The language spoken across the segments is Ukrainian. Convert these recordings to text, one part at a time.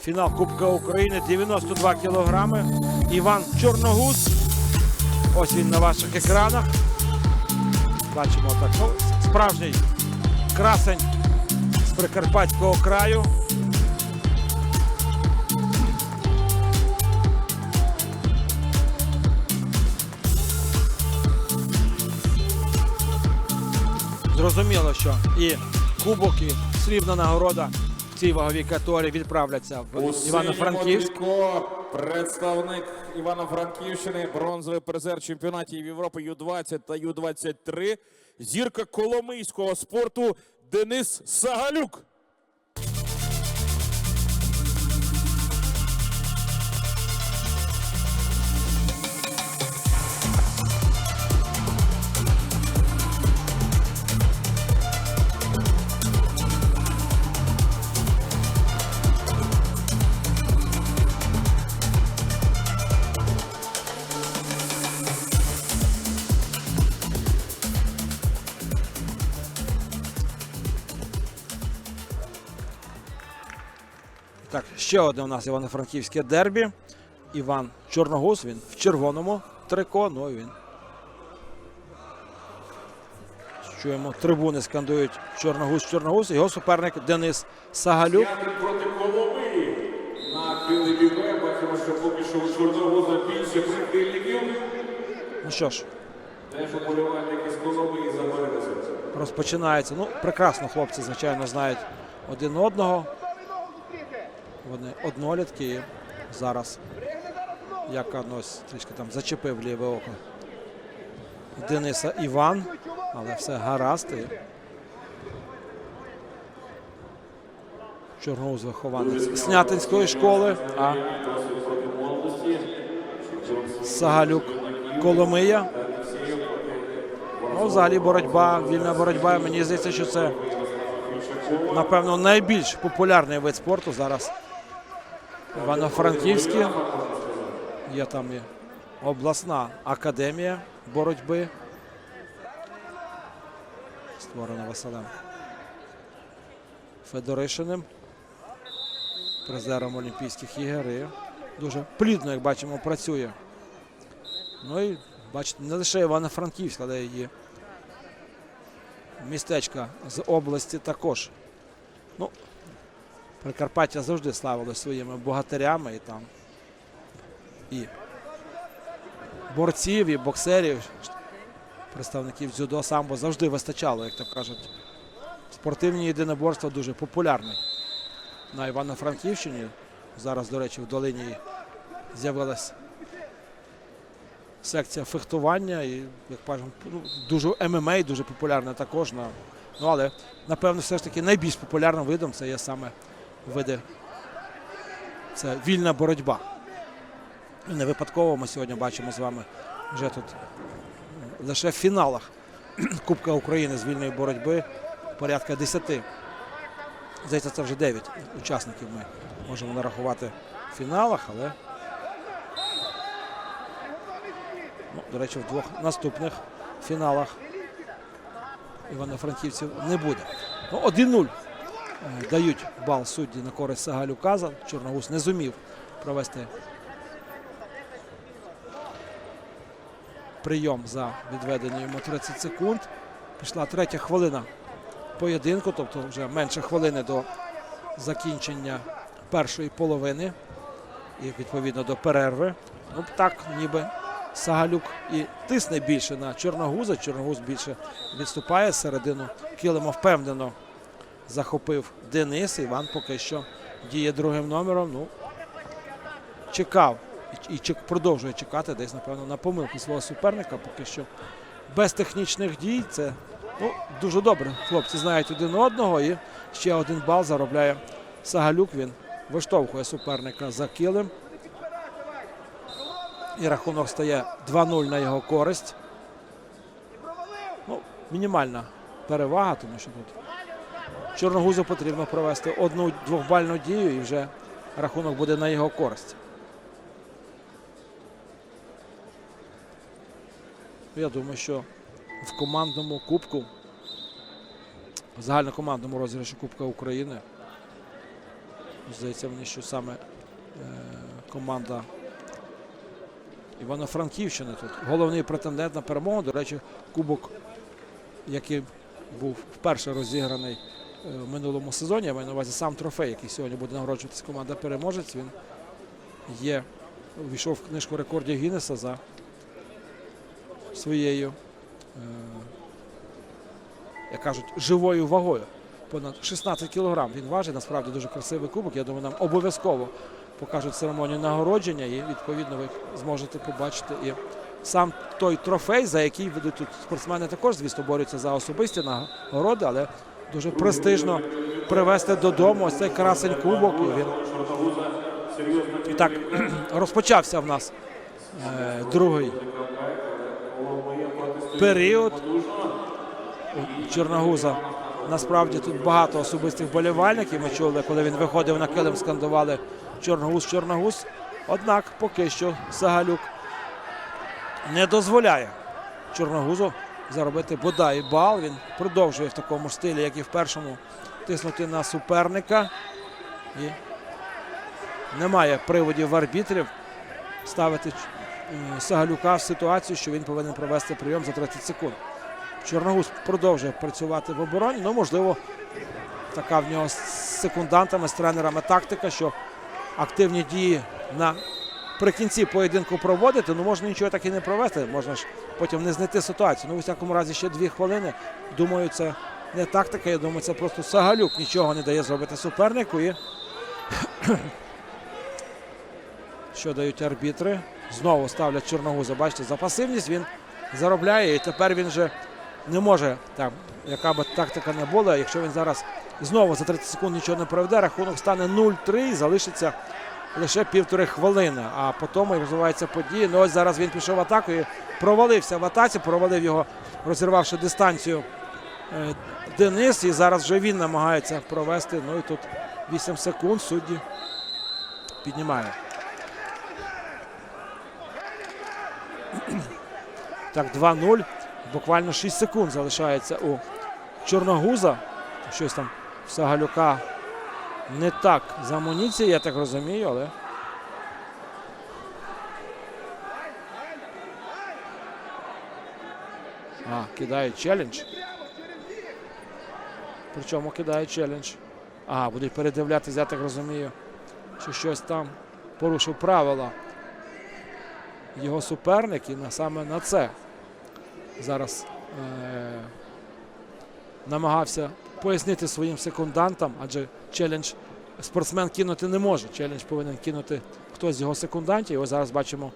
Фінал Кубка України 92 кілограми. Іван Чорногуз. Ось він на ваших екранах. Бачимо так. Ну, справжній красень з Прикарпатського краю. Зрозуміло, що і кубок, і срібна нагорода цій ваговій категорії відправляться в Івано-Франківськ. Івано-Франківськ представник Івано-Франківщини, бронзовий призер чемпіонатів Європи Ю-20 та Ю-23, зірка коломийського спорту Денис Сагалюк. Так, ще одне у нас Івано-Франківське дербі. Іван Чорногуз, він в червоному трико. Ну і він. Чуємо, трибуни скандують Чорногуз, Чорногуз. Його суперник Денис Сагалюк. Проти Коломиї. На білий. Бачимо, що поки що у Чорновоза більше прихильників. Ну що ж, розпочинається. Ну, прекрасно хлопці, звичайно, знають один одного. Вони однолітки. Зараз як ось трішки там зачепив ліве око Дениса Іван, але все гаразд. І Чорноуз вихованець Снятинської школи, а Сагалюк Коломия. Ну, взагалі боротьба, вільна боротьба. Мені здається, що це напевно найбільш популярний вид спорту зараз. Івано-Франківський. Є там і обласна академія боротьби. Створена Василем Федоришиним, призером Олімпійських ігор. Дуже плідно, як бачимо, працює. Ну і бачите, не лише Івано-Франківськ, але і містечка з області також. Ну, Прикарпаття завжди славило своїми богатирями і там і борців, і боксерів, представників дзюдо самбо завжди вистачало, як то кажуть. Спортивні єдиноборства дуже популярні на Івано-Франківщині. Зараз, до речі, в долині з'явилась секція фехтування і, як кажемо, ну, дуже ММА дуже популярна також. На, ну, але, напевно, все ж таки найбільш популярним видом це є саме. Це вільна боротьба. Не випадково ми сьогодні бачимо з вами вже тут лише в фіналах Кубка України з вільної боротьби порядка 10. Здається, це вже 9 учасників ми можемо нарахувати в фіналах, але Ну, до речі, в двох наступних фіналах івано-франківців не буде. Ну, 1-0 е, дають бал судді на користь Сагалюка. За- Чорногуз не зумів провести прийом за відведені йому 30 секунд. Пішла третя хвилина поєдинку, тобто вже менше хвилини до закінчення першої половини і відповідно до перерви. Ну так, ніби Сагалюк і тисне більше на Чорногуза. Чорногуз більше відступає середину килима впевнено захопив Денис. Іван поки що діє другим номером. Ну, чекав і, продовжує чекати десь, напевно, на помилку свого суперника. Поки що без технічних дій. Це ну, дуже добре. Хлопці знають один одного. І ще один бал заробляє Сагалюк. Він виштовхує суперника за килим. І рахунок стає 2-0 на його користь. Ну, мінімальна перевага, тому що тут Чорногузу потрібно провести одну двохбальну дію і вже рахунок буде на його користь. Я думаю, що в командному кубку, в загальнокомандному розіграші Кубка України Здається, вони що саме е, команда Івано-Франківщини тут. Головний претендент на перемогу. До речі, кубок, який був вперше розіграний в минулому сезоні. Я маю на увазі сам трофей, який сьогодні буде нагороджуватися команда переможець. Він є, увійшов в книжку рекордів Гіннеса за своєю, е, як кажуть, живою вагою. Понад 16 кілограм він важить. Насправді дуже красивий кубок. Я думаю, нам обов'язково покажуть церемонію нагородження, і відповідно ви зможете побачити і сам той трофей, за який ведуть тут спортсмени також, звісно, борються за особисті нагороди, але дуже престижно привезти додому ось цей красень кубок. І він і так розпочався в нас е, другий період Чорногуза. Насправді тут багато особистих болівальників. Ми чули, коли він виходив на килим, скандували Чорногуз, Чорногуз. Однак поки що Сагалюк не дозволяє Чорногузу заробити бодай бал. Він продовжує в такому стилі, як і в першому, тиснути на суперника. І немає приводів в арбітрів ставити е, Сагалюка в ситуацію, що він повинен провести прийом за 30 секунд. Чорногуз продовжує працювати в обороні. Ну, можливо, така в нього з секундантами, з тренерами тактика, що активні дії на прикінці поєдинку проводити. Ну, можна нічого так і не провести. Можна ж потім не знайти ситуацію. Ну, у всякому разі, ще дві хвилини. Думаю, це не тактика. Я думаю, це просто Сагалюк нічого не дає зробити супернику. І що дають арбітри? Знову ставлять Чорногуза. Бачите, за пасивність він заробляє, і тепер він вже не може, там, яка би тактика не була. Якщо він зараз знову за 30 секунд нічого не проведе, рахунок стане 0-3 і залишиться лише півтори хвилини. А потім як розвиваються події. Ну ось зараз він пішов в атаку і провалився в атаці, провалив його, розірвавши дистанцію е, Денис. І зараз вже він намагається провести. Ну і тут 8 секунд судді піднімає. Так, 2-0. Буквально 6 секунд залишається у Чорногуза. Щось там Сагалюка не так з амуніцією, я так розумію, але. А, кидає челендж. Причому кидає челендж. А, будуть передивлятися, я так розумію, що щось там порушив правила його суперник і саме на це зараз е- намагався пояснити своїм секундантам, адже челендж спортсмен кинути не може. Челендж повинен кинути хтось з його секундантів. І ось зараз бачимо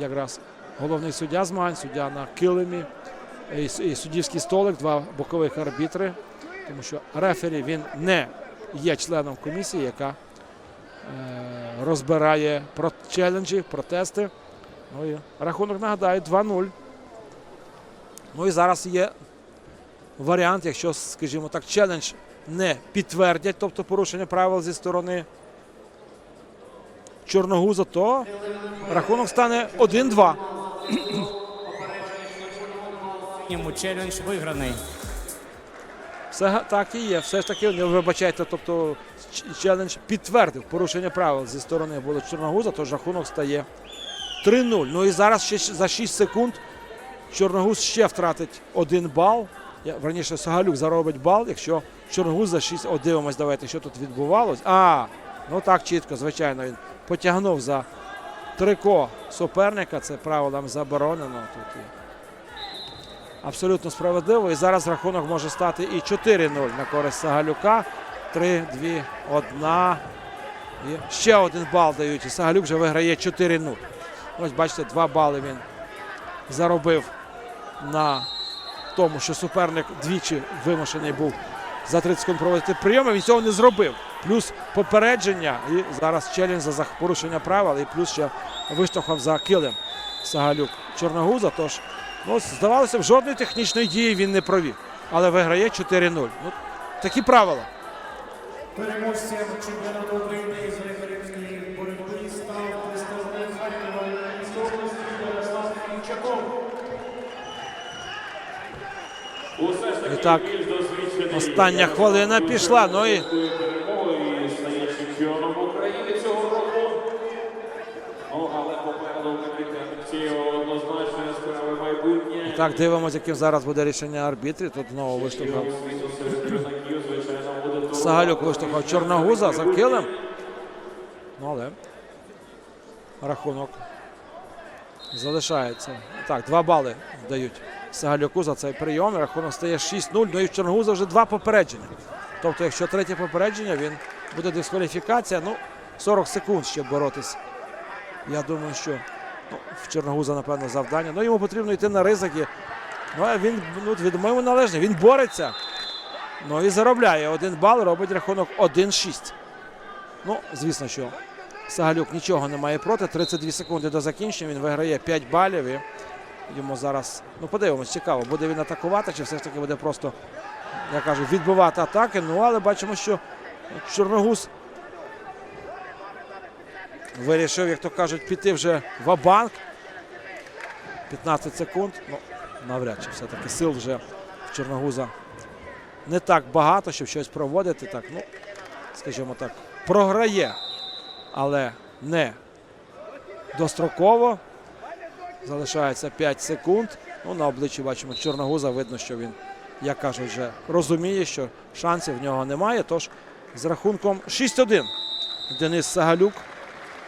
якраз головний суддя змагань, суддя на килимі і, суддівський столик, два бокових арбітри, тому що рефері він не є членом комісії, яка е, розбирає челенджі, протести. Ну і рахунок нагадаю 2-0. Ну і зараз є варіант, якщо, скажімо так, челендж не підтвердять, тобто порушення правил зі сторони Чорногуза, то рахунок стане 1-2. Йому челендж виграний. Все так і є. Все ж таки, не вибачайте, тобто челендж підтвердив порушення правил зі сторони було Чорногуза, тож рахунок стає 3-0. Ну і зараз ще за 6 секунд Чорногуз ще втратить один бал. Я, верніше, Сагалюк заробить бал, якщо Чорногуз за 6. От дивимось, давайте, що тут відбувалось. А, ну так чітко, звичайно, він потягнув за трико суперника. Це правилам заборонено. Тут абсолютно справедливо. І зараз рахунок може стати і 4-0 на користь Сагалюка. 3, 2, 1. І ще один бал дають. І Сагалюк вже виграє 4-0. Ось бачите, два бали він заробив на тому, що суперник двічі вимушений був за 30 секунд проводити прийоми. Він цього не зробив. Плюс попередження. І зараз челендж за порушення правил. І плюс ще виштовхав за килим Сагалюк Чорногуза. Тож, ну, здавалося б, жодної технічної дії він не провів. Але виграє 4-0. Ну, такі правила. Переможцем чемпіонату України так, Остання хвилина пішла. Ну і. Так, дивимося, яким зараз буде рішення арбітрів. Тут знову виштовхав. Сагалюк виштовхав Чорногуза за килим. Ну, але рахунок залишається. Так, два бали дають Сагалюку за цей прийом. Рахунок стає 6-0. Ну і в Чорногуза вже два попередження. Тобто, якщо третє попередження, він буде дискваліфікація. Ну, 40 секунд ще боротись. Я думаю, що ну, в Чорногуза, напевно, завдання. Ну, йому потрібно йти на ризики. Ну, а він ну, відомо належне. Він бореться. Ну і заробляє один бал, робить рахунок 1-6. Ну, звісно, що Сагалюк нічого не має проти. 32 секунди до закінчення. Він виграє 5 балів. І йому зараз, ну подивимось, цікаво, буде він атакувати, чи все ж таки буде просто, я кажу, відбивати атаки. Ну, але бачимо, що Чорногуз вирішив, як то кажуть, піти вже в банк 15 секунд. Ну, навряд чи все-таки сил вже в Чорногуза не так багато, щоб щось проводити. Так, ну, скажімо так, програє, але не достроково. Залишається 5 секунд. Ну, на обличчі бачимо Чорногуза. Видно, що він, як кажуть, вже розуміє, що шансів в нього немає. Тож з рахунком 6-1 Денис Сагалюк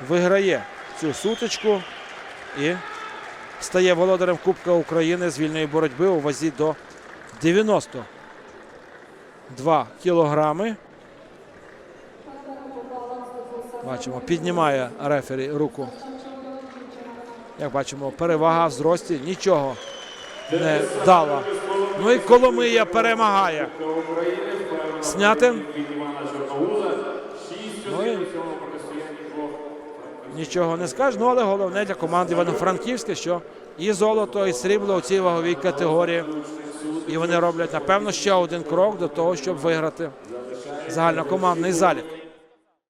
виграє цю сутичку і стає володарем Кубка України з вільної боротьби у вазі до 92 кілограми. Бачимо, піднімає рефері руку. Як бачимо, перевага в зрості нічого не дала. Ну і Коломия перемагає. Сняти. Ну і нічого не скаже. Ну але головне для команди Івано-Франківська, що і золото, і срібло у цій ваговій категорії. І вони роблять, напевно, ще один крок до того, щоб виграти загальнокомандний залік.